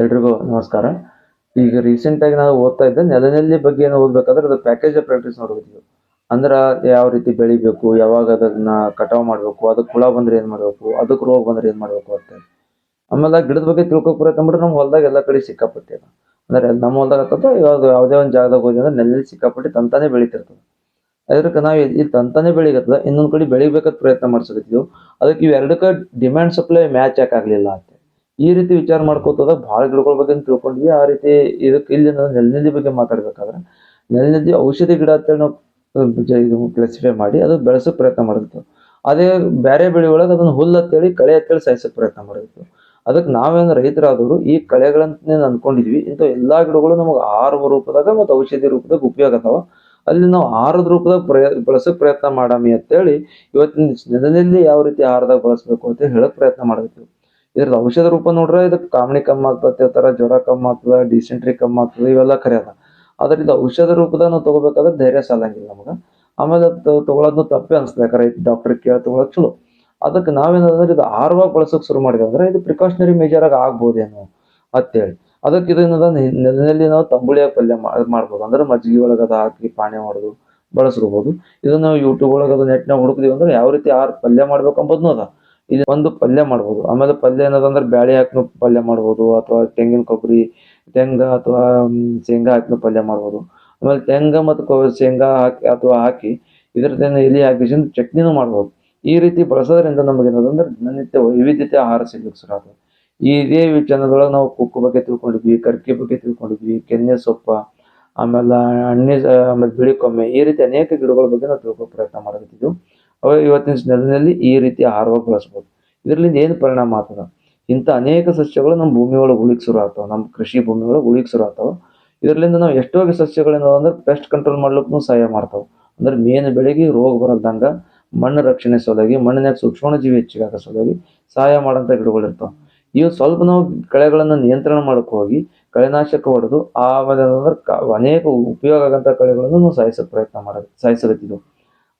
ಎಲ್ರಿಗೂ ನಮಸ್ಕಾರ. ಈಗ ರೀಸೆಂಟ್ ಆಗಿ ನಾವು ಓದ್ತಾ ಇದ್ದೆ. ನೆಲನೆಲ್ಲಿ ಬಗ್ಗೆ ಏನು ಓದ್ಬೇಕಾದ್ರೆ ಅದು ಪ್ಯಾಕೇಜ್ ಪ್ರಾಕ್ಟೀಸ್ ಅಂದ್ರೆ ಯಾವ ರೀತಿ ಬೆಳಿಬೇಕು, ಯಾವಾಗ ಅದನ್ನ ಕಟಾವ್ ಮಾಡಬೇಕು ಅದಕ್ಕೆ ಹುಳ ಬಂದ್ರೆ ಏನು ಮಾಡಬೇಕು ಅದಕ್ಕೆ ರೋಗ ಬಂದ್ರೆ ಏನು ಮಾಡಬೇಕು ಅಂತ ಆಮೇಲೆ ಗಿಡದ ಬಗ್ಗೆ ತಿಳ್ಕೊಕ್ ಪ್ರಯತ್ನ ಮಾಡ್ರೆ ನಮ್ಮ ಹೊಲದಾಗ ಎಲ್ಲ ಕಡೆ ಸಿಕ್ಕಾಪಟ್ಟೆ ಅದ. ಅಂದ್ರೆ ನಮ್ಮ ಹೊಲದಾಗ ಹಾಕೋದು ಇವಾಗ ಯಾವುದೇ ಒಂದು ಜಾಗದಾಗ ಹೋಗಿ ಅಂದ್ರೆ ನೆಲಲ್ಲಿ ಸಿಕ್ಕಾಪಟ್ಟೆ ತಂತಾನೆ ಬೆಳಿತಿರ್ತದೆ. ಅದಕ್ಕೆ ನಾವು ಈ ತಂತಾನೆ ಬೆಳಿಗತ್ತದ ಇನ್ನೊಂದು ಕಡೆ ಬೆಳಿಬೇಕಂತ ಪ್ರಯತ್ನ ಮಾಡ್ಸಕತ್ತಿದ್ವು ಅದಕ್ಕೆ ಇವೆರಡಕ್ಕೆ ಡಿಮ್ಯಾಂಡ್ ಸಪ್ಲೈ ಮ್ಯಾಚ್ ಯಾಕೆ ಆಗ್ಲಿಲ್ಲ ಅಂತ ಈ ರೀತಿ ವಿಚಾರ ಮಾಡ್ಕೋತದ, ಭಾಳ ಗಿಡಗಳ ಬಗ್ಗೆ ತಿಳ್ಕೊಂಡ್ವಿ ಆ ರೀತಿ ಇದಕ್ಕೆ ಇಲ್ಲಿ ನಾವು ನೆಲನಿಧಿ ಬಗ್ಗೆ ಮಾತಾಡ್ಬೇಕಾದ್ರೆ ನೆಲನೆಲ್ಲಿ ಔಷಧಿ ಗಿಡ ಅಂತೇಳಿ ನಾವು ಕ್ಲಾಸಿಫೈ ಮಾಡಿ ಅದು ಬೆಳೆಸೋಕೆ ಪ್ರಯತ್ನ ಮಾಡಿರ್ತೇವೆ. ಅದೇ ಬೇರೆ ಬೆಳೆ ಒಳಗೆ ಅದನ್ನು ಹುಲ್ಲು ಅಂತೇಳಿ ಕಳೆ ಅಂತೇಳಿ ಸಾಯಿಸೋಕೆ ಪ್ರಯತ್ನ ಮಾಡಿರ್ತೇವೆ. ಅದಕ್ಕೆ ನಾವೇನು ರೈತರಾದವರು ಈ ಕಳೆಗಳಂತ ಅನ್ಕೊಂಡಿದ್ವಿ. ಇಂಥ ಎಲ್ಲಾ ಗಿಡಗಳು ನಮಗೆ ಆಹಾರ ರೂಪದಾಗ ಮತ್ತು ಔಷಧಿ ರೂಪದಾಗ ಉಪಯೋಗ ಅದಾವ. ಅಲ್ಲಿ ನಾವು ಆಹಾರದ ರೂಪದಾಗ ಪ್ರಯ, ಬಳಸೋಕೆ ಪ್ರಯತ್ನ ಮಾಡಾಮಿ ಅಂತೇಳಿ ಇವತ್ತಿನ ನೆಲದಲ್ಲಿ ಯಾವ ರೀತಿ ಆಹಾರದಾಗ ಬಳಸಬೇಕು ಅಂತ ಹೇಳೋಕೆ ಪ್ರಯತ್ನ ಮಾಡತ್ತೀವಿ ಇದ್ರದ್ದು ಔಷಧ ರೂಪ ನೋಡ್ರೆ ಇದು ಕಾಮಣಿ ಕಮ್ಮಿ ಆಗ್ತದೆ ತರ ಜ್ವರ ಕಮ್ಮಿ ಆಗ್ತದೆ ಡಿಸೆಂಟ್ರಿ ಕಮ್ಮಿ ಆಗ್ತದೆ, ಇವೆಲ್ಲ ಖರೆ ಅದ. ಆದ್ರೆ ಇದು ಔಷಧ ರೂಪದಾಗ ನಾವು ತಗೋಬೇಕಾದ್ರೆ ಧೈರ್ಯ ಸಾಲಂಗಿಲ್ಲ ನಮಗೆ. ಆಮೇಲೆ ಅದು ತಗೊಳೋದು ತಪ್ಪೇ ಅನ್ಸ್ತದೆ, ಯಾಕಂದ್ರೆ ಡಾಕ್ಟರ್ ಕೇಳಿ ತಗೊಳಕ್ ಚಲೋ. ಅದಕ್ಕೆ ನಾವೇನಂದ್ರೆ ಇದು ಆಹಾರವಾಗಿ ಬಳಸೋಕೆ ಶುರು ಮಾಡಿದೆ ಅಂದ್ರೆ ಇದು ಪ್ರಿಕಾಷನರಿ ಮೇಜರ್ ಆಗಿ ಆಗ್ಬೋದೇನೋ ಅಂತೇಳಿ. ಅದಕ್ಕೆ ಇದನ್ನದ ನೆಲದಲ್ಲಿ ನಾವು ತಂಬುಳಿಯ ಪಲ್ಯ ಮಾಡ್ಬೋದು. ಅಂದ್ರೆ ಮಜ್ಜಿಗೆ ಒಳಗೆ ಅದು ಹಾಕಿ ಪಾನೆ ಮಾಡೋದು ಬಳಸ್ಕೋಬಹುದು ಇದನ್ನ ನಾವು ಯೂಟ್ಯೂಬ್ ಒಳಗೆ ಅದು ನೆಟ್ನಾಗ ಹುಡುಕಿದೀವಿ ಅಂದ್ರೆ ಯಾವ ರೀತಿ ಆರು ಪಲ್ಯ ಮಾಡ್ಬೇಕು ಅಂಬೋದ್ನು ಅದ. ಇಲ್ಲಿ ಒಂದು ಪಲ್ಯ ಮಾಡ್ಬೋದು. ಆಮೇಲೆ ಪಲ್ಯ ಏನದಂದ್ರೆ ಬ್ಯಾಳಿ ಹಾಕಿ ಪಲ್ಯ ಮಾಡ್ಬೋದು, ಅಥವಾ ತೆಂಗಿನ ಕೊಬ್ಬರಿ, ತೆಂಗ ಅಥವಾ ಶೇಂಗಾ ಹಾಕಿ ಪಲ್ಯ ಮಾಡ್ಬೋದು. ಆಮೇಲೆ ತೆಂಗ ಮತ್ತು ಶೇಂಗಾ ಹಾಕಿ, ಅಥವಾ ಹಾಕಿ ಇದರದ್ದೇನು ಎಲೆ ಹಾಕಿ ಚಟ್ನಿನೂ ಮಾಡ್ಬೋದು. ಈ ರೀತಿ ಬಳಸೋದ್ರಿಂದ ನಮಗೆ ಏನದಂದ್ರೆ ದಿನನಿತ್ಯ ವೈವಿಧ್ಯತೆ ಆಹಾರ ಸಿಗ್ಲಿಕ್ಕೆ ಆಗ್ತದೆ. ಈ ಇದೇ ವಿಚಾರದೊಳಗೆ ನಾವು ಕುಕ್ಕು ಬಗ್ಗೆ ತಿಳ್ಕೊಂಡಿದ್ವಿ, ಕರ್ಕಿ ಬಗ್ಗೆ ತಿಳ್ಕೊಂಡಿದ್ವಿ, ಕೆನ್ನೆ ಸೊಪ್ಪ, ಆಮೇಲೆ ಹಣ್ಣಿ, ಆಮೇಲೆ ಬಿಳಿ ಕೊಮ್ಮೆ, ಈ ರೀತಿ ಅನೇಕ ಗಿಡಗಳ ಬಗ್ಗೆ ನಾವು ತಿಳ್ಕೊ ಪ್ರಯತ್ನ ಮಾಡಕತ್ತಿದ್ವು ಅವ ಇವತ್ತಿನ ನೆಲದಲ್ಲಿ ಈ ರೀತಿ ಆಹಾರವಾಗಿ ಬಳಸ್ಬೋದು. ಇದರಿಂದ ಏನು ಪರಿಣಾಮ ಆಗ್ತದೆ? ಇಂಥ ಅನೇಕ ಸಸ್ಯಗಳು ನಮ್ಮ ಭೂಮಿ ಒಳಗೆ ಉಳಿಕ್ ಶುರು ಆಗ್ತಾವೆ. ನಮ್ಮ ಕೃಷಿ ಭೂಮಿ ಒಳಗೆ ಉಳಿಕ್ ಶುರು ಆಗ್ತಾವೆ. ಇದರಿಂದ ನಾವು ಎಷ್ಟೋ ಸಸ್ಯಗಳೇನವ ಅಂದ್ರೆ ಪೆಸ್ಟ್ ಕಂಟ್ರೋಲ್ ಮಾಡ್ಲಿಕ್ಕೂ ಸಹಾಯ ಮಾಡ್ತಾವೆ. ಅಂದ್ರೆ ಮೇನ್ ಬೆಳೆಗೆ ರೋಗ ಬರಲ್ದಂಗೆ ಮಣ್ಣು ರಕ್ಷಣೆ ಸಲುವಾಗಿ ಮಣ್ಣಿನಾಗ ಸೂಕ್ಷ್ಮ ಜೀವಿ ಹೆಚ್ಚಿಗಾಕ ಸಲುವಾಗಿ ಸಹಾಯ ಮಾಡೋಂಥ ಗಿಡಗಳಿರ್ತಾವೆ ಇವು ಸ್ವಲ್ಪ ನಾವು ಕಳೆಗಳನ್ನು ನಿಯಂತ್ರಣ ಮಾಡಕ್ಕೆ ಹೋಗಿ ಕಳೆನಾಶಕ ಹೊಡೆದು ಆಮೇಲೆ ಏನಂದ್ರೆ ಅನೇಕ ಉಪಯೋಗ ಆಗಂತ ಕಳೆಗಳನ್ನು ನಾವು ಪ್ರಯತ್ನ ಮಾಡೋದು ಸಾಯಿಸಕತ್ತಿದ್ವು.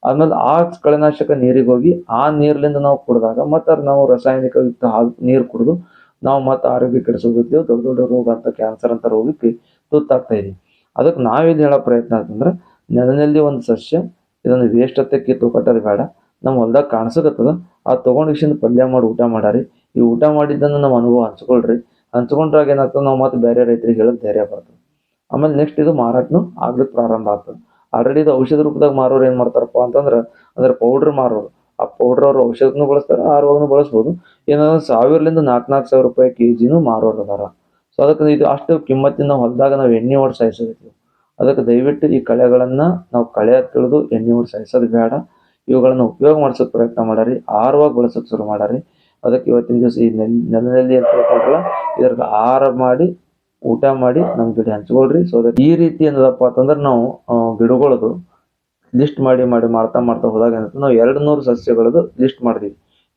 ಆಮೇಲೆ ಆ ಕಳೆನಾಶಕ ನೀರಿಗೆ ಹೋಗಿ ಆ ನೀರ್ಲಿಂದ ನಾವು ಕುಡಿದಾಗ ಮತ್ತೆ ನಾವು ರಾಸಾಯನಿಕಯುಕ್ತ ಹಾಲು ನೀರು ಕುಡಿದು ನಾವು ಮತ್ತೆ ಆರೋಗ್ಯ ಕೆಡಿಸೋದಿದ್ದೇವೆ ದೊಡ್ಡ ದೊಡ್ಡ ರೋಗ ಅಂತ ಕ್ಯಾನ್ಸರ್ ಅಂತ ರೋಗಕ್ಕೆ ತುತ್ತಾಗ್ತಾ ಇದೀವಿ. ಅದಕ್ಕೆ ನಾವೇನು ಹೇಳೋ ಪ್ರಯತ್ನ ಅಂತಂದ್ರೆ ನೆಲನಲ್ಲಿ ಒಂದು ಸಸ್ಯ ಇದನ್ನು ವೇಸ್ಟ್ ಹತ್ತೆ ಕಿತ್ತು ಕಟ್ಟೋದು ಬೇಡ. ನಮ್ಮ ಹೊಲ್ದಾಗ ಕಾಣಿಸಕತ್ತದ. ಆ ತೊಗೊಂಡು ವಿಷಯದ ಪಲ್ಯ ಮಾಡಿ ಊಟ ಮಾಡಾರಿ. ಈ ಊಟ ಮಾಡಿದ್ದನ್ನು ನಮ್ಮ ಅನುಭವ ಹಂಚ್ಕೊಳ್ರಿ. ಹಂಚ್ಕೊಂಡ್ರಾಗ ಏನಾಗ್ತದೆ ನಾವು ಮತ್ತೆ ಬೇರೆ ರೈತರಿಗೆ ಹೇಳೋದು ಧೈರ್ಯ ಬರ್ತದೆ. ಆಮೇಲೆ ನೆಕ್ಸ್ಟ್ ಇದು ಮಾರಾಟನೂ ಆಗ್ಲಿಕ್ಕೆ ಪ್ರಾರಂಭ ಆಗ್ತದೆ. ಆಲ್ರೆಡಿ ಇದು ಔಷಧ ರೂಪದಾಗ ಮಾರೋರು ಏನು ಮಾಡ್ತಾರಪ್ಪ ಅಂತಂದ್ರೆ, ಅದರ ಪೌಡ್ರ್ ಮಾರೋರು. ಆ ಪೌಡ್ರ್ ಅವರು ಔಷಧನೂ ಬಳಸ್ತಾರೆ ಆಹಾರವಾಗೂ ಬಳಸ್ಬೋದು. ಏನಂದ್ರೆ ಸಾವಿರಲಿಂದ ನಾಲ್ಕು ನಾಲ್ಕು ಸಾವಿರ ರೂಪಾಯಿ ಕೆ ಜಿನೂ ಮಾರೋರು ಅದಾರ. ಸೊ ಅದಕ್ಕೆ ಇದು ಅಷ್ಟು ಕಿಮ್ಮತ್ತಿನ ನಾವು ಹೊಲದಾಗ ನಾವು ಎಣ್ಣೆ ಹೊಡ್ ಸಾಯಿಸಬೇಕು ಅದಕ್ಕೆ ದಯವಿಟ್ಟು ಈ ಕಳೆಗಳನ್ನು ನಾವು ಕಳೆ ತಿಳಿದು ಎಣ್ಣೆ ಹೊಡ್ ಸಾಯಿಸೋದು ಬೇಡ ಇವುಗಳನ್ನು ಉಪಯೋಗ ಮಾಡಿಸೋಕೆ ಪ್ರಯತ್ನ ಮಾಡಾರಿ, ಆಹಾರವಾಗಿ ಬಳಸೋಕೆ ಶುರು ಮಾಡಾರಿ. ಅದಕ್ಕೆ ಇವತ್ತಿನ ದಿವಸ ಈ ನೆಲ್ ನೆಲ್ಲಿ ಅಂತ ಹೇಳ್ಕೊಂಡ್ರಲ್ಲ ಇದ್ರದ್ದು ಆಹಾರ ಮಾಡಿ ಊಟ ಮಾಡಿ ನಮ್ಮ ಗಿಡ ಹಂಚ್ಕೊಳ್ರಿ. ಸೊ ಈ ರೀತಿ ಏನದಪ್ಪ ಅಂತಂದ್ರೆ ನಾವು ಗಿಡಗಳದು ಲಿಸ್ಟ್ ಮಾಡಿ ಮಾಡಿ ಮಾಡ್ತಾ ಮಾಡ್ತಾ ಹೋದಾಗ ಏನಂತಂದ್ರೆ ನಾವು ಎರಡು ನೂರು ಸಸ್ಯಗಳದು ಲಿಸ್ಟ್ ಮಾಡಿದ್ವಿ.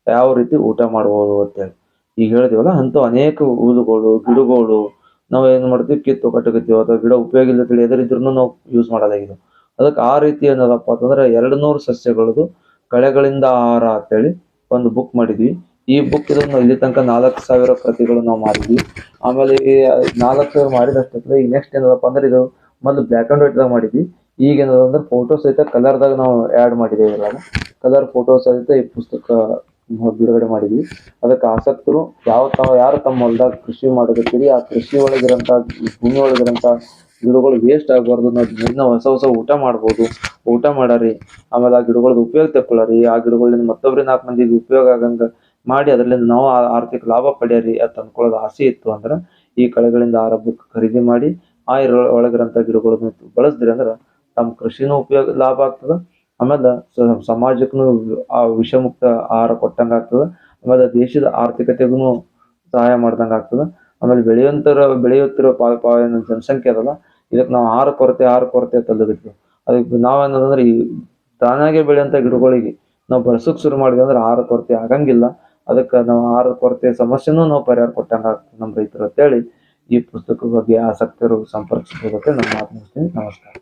ಯಾವ ರೀತಿ ಊಟ ಮಾಡ್ಬೋದು ಅಂತೇಳಿ. ಈಗ ಹೇಳ್ತೀವಲ್ಲ ಅಂಥ ಅನೇಕ ಹೂದುಗಳು ಗಿಡಗಳು ನಾವು ಏನು ಮಾಡ್ತೀವಿ ಕಿತ್ತು ಕಟ್ಟಕತ್ತೀವಿ ಅಥವಾ ಗಿಡ ಉಪಯೋಗ ಇಲ್ಲ ತಿಳಿ ಎದುರಿದ್ರು ನಾವು ಯೂಸ್ ಮಾಡೋದಾಗಿದೆ. ಅದಕ್ಕೆ ಆ ರೀತಿ ಏನದಪ್ಪ ಅಂತಂದ್ರೆ ಎರಡು ನೂರು ಸಸ್ಯಗಳದು ಕಳೆಗಳಿಂದ ಆಹಾರ ಅಂತೇಳಿ ಒಂದು ಬುಕ್ ಮಾಡಿದ್ವಿ. ಈ ಬುಕ್ ಇದನ್ನು ಇಲ್ಲಿ ತನಕ ನಾಲ್ಕು ಸಾವಿರ ಪ್ರತಿಗಳು ನಾವು ಮಾರಿದ್ವಿ ಆಮೇಲೆ ಈ ನಾಲ್ಕು ಸಾವಿರ ಮಾರಿದಷ್ಟೇ ಈಗ ನೆಕ್ಸ್ಟ್ ಏನದಪ್ಪ ಅಂದ್ರೆ ಇದು ಮೊದಲು ಬ್ಲ್ಯಾಕ್ ಆ್ಯಂಡ್ ವೈಟ್ದಾಗ ಮಾಡಿದ್ವಿ. ಈಗ ಏನದ ಅಂದ್ರೆ ಫೋಟೋ ಸಹಿತ ಕಲರ್ದಾಗ ನಾವು ಆ್ಯಡ್ ಮಾಡಿದ್ದೇವೆ ಇವಾಗ ಕಲರ್ ಫೋಟೋ ಸಹಿತ ಈ ಪುಸ್ತಕ ಬಿಡುಗಡೆ ಮಾಡಿದ್ವಿ. ಅದಕ್ಕೆ ಆಸಕ್ತರು ಯಾವ ತಾವು, ಯಾರು ತಮ್ಮ ಹೊಲದಾಗ ಕೃಷಿ ಮಾಡಕತ್ತೀರಿ ಆ ಕೃಷಿ ಒಳಗಿರೋಂಥ ಭೂಮಿ ಒಳಗಿರೋಂಥ ಗಿಡಗಳು ವೇಸ್ಟ್ ಆಗಬಾರ್ದು ನಾವು ಹೊಸ ಹೊಸ ಊಟ ಮಾಡ್ಬೋದು. ಊಟ ಮಾಡಾರಿ. ಆಮೇಲೆ ಆ ಗಿಡಗಳದ್ದು ಉಪಯೋಗ ತಗೊಳ್ಳಾರಿ ಆ ಗಿಡಗಳಿಂದ ಮತ್ತೊಬ್ರಿಗೆ ನಾಲ್ಕು ಮಂದಿಗೆ ಉಪಯೋಗ ಆಗಂಗ ಮಾಡಿ ಅದರಿಂದ ನಾವು ಆರ್ಥಿಕ ಲಾಭ ಪಡೆಯರಿ ಅಂತ ಅನ್ಕೊಳ್ಳೋದು ಆಸೆ ಇತ್ತು ಅಂದ್ರೆ ಈ ಕಳೆಗಳಿಂದ ಆಹಾರ ಬುಕ್ ಖರೀದಿ ಮಾಡಿ ಆ ಇರೋ ಒಳಗಿರಂತ ಗಿಡಗಳನ್ನ ಬಳಸಿದ್ರಿ ಅಂದ್ರೆ ತಮ್ಮ ಕೃಷಿನೂ ಉಪಯೋಗ ಲಾಭ ಆಗ್ತದೆ. ಆಮೇಲೆ ಸಮಾಜಕ್ಕೂ ಆ ವಿಷಮುಕ್ತ ಆಹಾರ ಕೊಟ್ಟಂಗ ಆಗ್ತದೆ. ಆಮೇಲೆ ದೇಶದ ಆರ್ಥಿಕತೆಗೂ ಸಹಾಯ ಮಾಡ್ದಂಗೆ ಆಗ್ತದೆ. ಆಮೇಲೆ ಬೆಳೆಯುವಂತರ ಬೆಳೆಯುತ್ತಿರೋ ಪಾಲ ಪಾಲಿನ ಜನಸಂಖ್ಯೆ ಅದಲ್ಲ. ಇದಕ್ಕೆ ನಾವು ಆಹಾರ ಕೊರತೆ ಆಹಾರ ಕೊರತೆ ತಲ್ಲದಿತ್ತು ಅದಕ್ಕೆ ನಾವೇನಂದ್ರೆ ಈ ತಾನಾಗೆ ಬೆಳೆಯುವಂಥ ಗಿಡಗಳಿಗೆ ನಾವು ಬಳಸೋಕೆ ಶುರು ಮಾಡಿದ್ವಿ ಅಂದ್ರೆ ಆಹಾರ ಕೊರತೆ ಆಗಂಗಿಲ್ಲ. ಅದಕ್ಕೆ ನಾವು ಆಹಾರ ಕೊರತೆ ಸಮಸ್ಯೆನೂ ನಾವು ಪರಿಹಾರ ಕೊಟ್ಟಂಗೆ ಆಗ್ತದೆ ನಮ್ಮ ರೈತರು ಅಂತೇಳಿ ಈ ಪುಸ್ತಕದ ಬಗ್ಗೆ ಆಸಕ್ತರು ಸಂಪರ್ಕಿಸಬೇಕು ನಾನು ಮಾತು ನಮಸ್ಕಾರ.